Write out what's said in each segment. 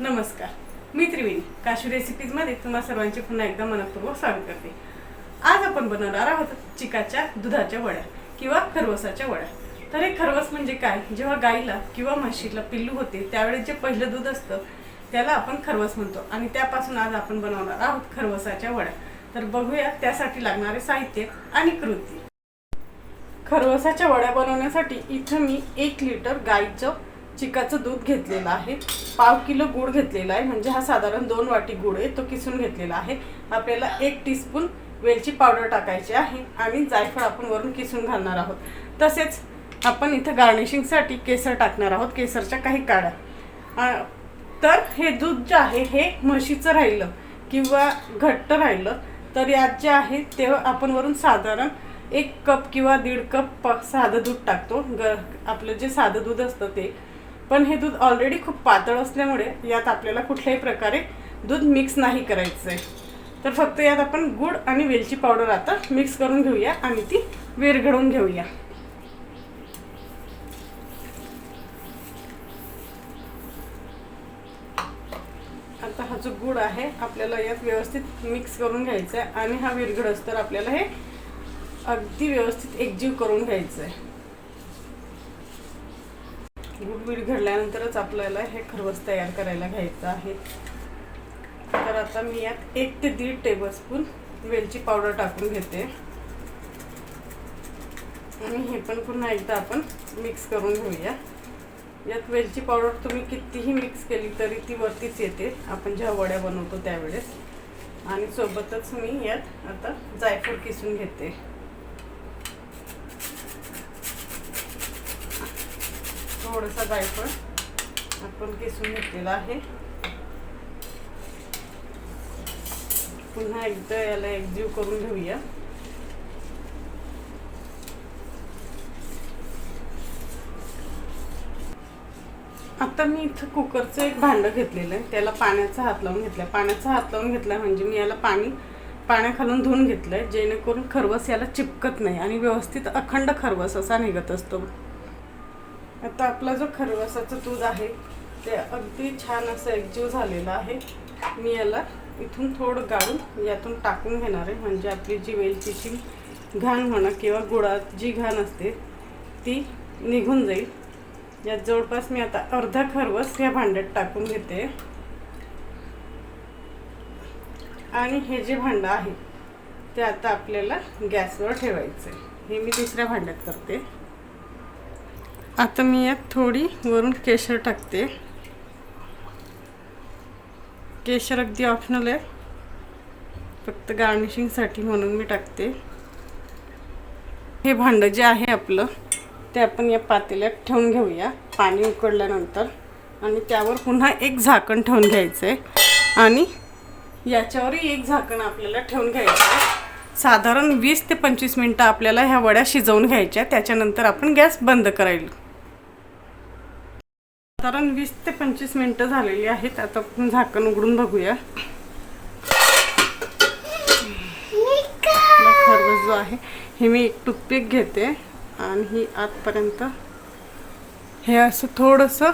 नमस्कार. मी त्रिवेणी. काशी रेसिपीजमध्ये तुम्हा सर्वांचे पुन्हा एकदा मनपूर्वक स्वागत करते. आज आपण बनवणार आहोत चिकाच्या दुधाच्या वड्या किंवा खरवसाच्या वड्या. तर हे खरवस म्हणजे काय? जेव्हा गाईला किंवा म्हशीला पिल्लू होते त्यावेळेस जे पहिलं दूध असतं त्याला आपण खरवस म्हणतो. आणि त्यापासून आज आपण बनवणार आहोत खरवसाच्या वड्या. तर बघूया त्यासाठी लागणारे साहित्य आणि कृती. खरवसाच्या वड्या बनवण्यासाठी इथं मी एक लिटर गाईचं चिकाचं दूध घेतलेलं आहे. पाव किलो गूळ घेतलेला आहे. म्हणजे हा साधारण दोन वाटी गूळ आहे. तो किसून घेतलेला आहे. आपल्याला एक टीस्पून वेलची पावडर टाकायची आहे. आणि जायफळ आपण वरून किसून घालणार आहोत. तसेच आपण इथं गार्निशिंगसाठी केसर टाकणार आहोत. केसरच्या काही काड्या. तर हे दूध जे आहे हे म्हशीचं राहिलं किंवा घट्ट राहिलं तर यात जे आहे ते आपण वरून साधारण एक कप किंवा दीड कप साधं दूध टाकतो. ग आपलं जे साधं दूध असतं ते. पण हे दूध ऑलरेडी खूप पातळ असल्यामुळे यात आपल्याला कुठल्याही प्रकारे दूध मिक्स नाही करायचं आहे तर फक्त यात आपण गूळ आणि वेलची पावडर आता मिक्स करून घेऊया आणि ती विरघळून घेऊया. आता हा जो गूळ आहे आपल्याला यात व्यवस्थित मिक्स करून घ्यायचा आहे आणि हा विरघळस तर आपल्याला हे अगदी व्यवस्थित एकजीव करून घ्यायचं आहे गूळ घडल्यानंतरच आपल्याला हे खरवस तयार करायला घ्यायचं आहे. तर आता मी यात एक ते दीड टेबलस्पून वेलची पावडर टाकून घेते. आणि हे पण पुन्हा एकदा आपण मिक्स करून घेऊया. यात वेलची पावडर तुम्ही कितीही मिक्स केली तरी ती वरतीच येते. आपण ज्या वड्या बनवतो त्यावेळेस. आणि सोबतच मी यात आता जायफळ किसून घेते. थोडंसं जायफळ. आपण किसून घेतलेला आहे. पुन्हा एकदा याला एकजीव करून घेऊया. आता मी इथं कुकरचं एक भांडं घेतलेलं आहे. त्याला पाण्याचा हात लावून घेतला पाण्याचा हात लावून घेतला म्हणजे मी याला पाणी पाण्याखालून धुवून घेतलं आहे जेणेकरून खरवस याला चिपकत नाही आणि व्यवस्थित अखंड खरवस असा निघत असतो. आता आपला जो खरवसाचं दूध आहे ते अगदी छान असं एकजीव झालेला आहे. मी याला इथून थोडं गाळून यातून टाकून घेणार आहे. म्हणजे आपली जी वेलचीची घाण म्हणा किंवा गुळात जी घाण असते ती निघून जाईल. यात जवळपास मी आता अर्धा खरवस या भांड्यात टाकून घेते. आणि हे जे भांडं आहे ते आता आपल्याला गॅसवर ठेवायचं आहे हे मी दुसऱ्या भांड्यात करते. आता मी यात थोडी वरून केशर टाकते. केशर अगदी ऑप्शनल आहे. फक्त गार्निशिंगसाठी म्हणून मी टाकते. हे भांडं जे आहे आपलं ते आपण या पातेल्यात ठेवून घेऊया पाणी उकळल्यानंतर. आणि त्यावर पुन्हा एक झाकण ठेवून घ्यायचं आहे आणि याच्यावरही एक झाकण आपल्याला ठेवून घ्यायचं आहे साधारण वीस ते पंचवीस मिनटं आपल्याला ह्या वड्या शिजवून घ्यायच्या त्याच्यानंतर आपण गॅस बंद करायला साधारण वीस ते पंचवीस मिनटं झालेली आहेत. आता आपण झाकण उघडून बघूया. खरवस जो आहे हे मी एक टूथपिक घेते आणि ही आतपर्यंत हे असं थोडंसं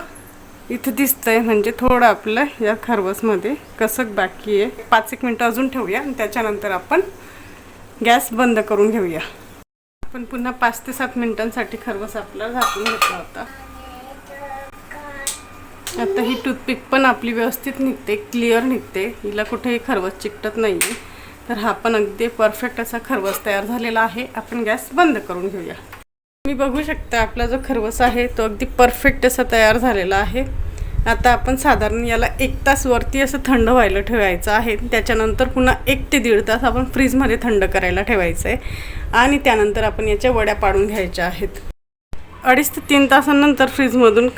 इथं दिसतंय. म्हणजे थोडं आपलं या खरवसमध्ये कसं बाकी आहे. पाच एक मिनटं अजून ठेवूया आणि त्याच्यानंतर आपण गॅस बंद करून घेऊया. आपण पुन्हा पाच ते सात मिनिटांसाठी खरवस आपला झाकून घेतला होता. आता ही टूथपिक पण आपली व्यवस्थित निघते क्लिअर निघते. हिला कुठेही खरवस चिकटत नाही आहे तर हा पण अगदी परफेक्ट असा खरवस तयार झालेला आहे. आपण गॅस बंद करून घेऊया. तुम्ही बघू शकता आपला जो खरवस आहे तो अगदी परफेक्ट असा तयार झालेला आहे. आता आपण साधारण याला एक तास वरती असं थंड व्हायला ठेवायचं आहे. त्याच्यानंतर पुन्हा एक ते दीड तास आपण फ्रीजमध्ये थंड करायला ठेवायचं आहे आणि त्यानंतर आपण याच्या वड्या पाडून घ्यायच्या आहेत. अडीच ते तीन तासानंतर फ्रीजमधून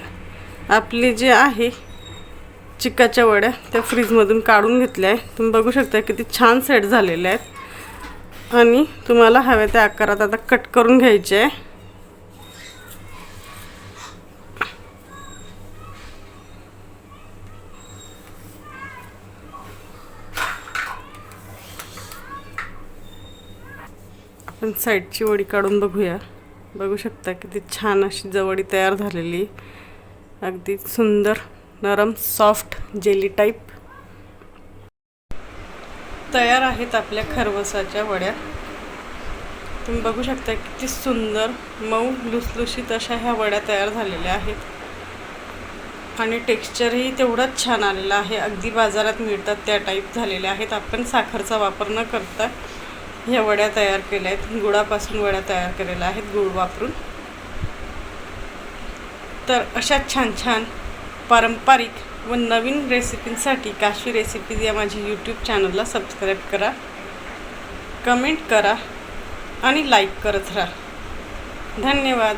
आपली जे आहे चिकाच्या वड्या त्या फ्रीजमधून काढून घेतल्या आहे तुम्ही बघू शकता किती छान सेट झालेल्या आहेत. आणि तुम्हाला हव्या त्या आकारात आता कट करून घ्यायचे आहे. आपण साईडची वडी काढून बघूया. बघू शकता किती छान अशी जवळी तयार झालेली. अगदी सुंदर नरम सॉफ्ट जेली टाईप तयार आहेत आपल्या खरवसाच्या वड्या. तुम्ही बघू शकता किती सुंदर मऊ लुसलुशीत अशा ह्या वड्या तयार झालेल्या आहेत. आणि टेक्स्चरही तेवढंच छान आलेलं आहे. अगदी बाजारात मिळतात त्या टाईप झालेल्या आहेत. आपण साखरचा वापर न करता ह्या वड्या तयार केल्या आहेत. गुळापासून वड्या तयार केलेल्या आहेत. गुळ वापरून. तर अशा छान छान पारंपरिक व नवीन रेसिपींसाठी काशी रेसिपीज या माझ्या यूट्यूब चॅनलला सबस्क्राईब करा. कमेंट करा आणि लाईक करत राहा. धन्यवाद.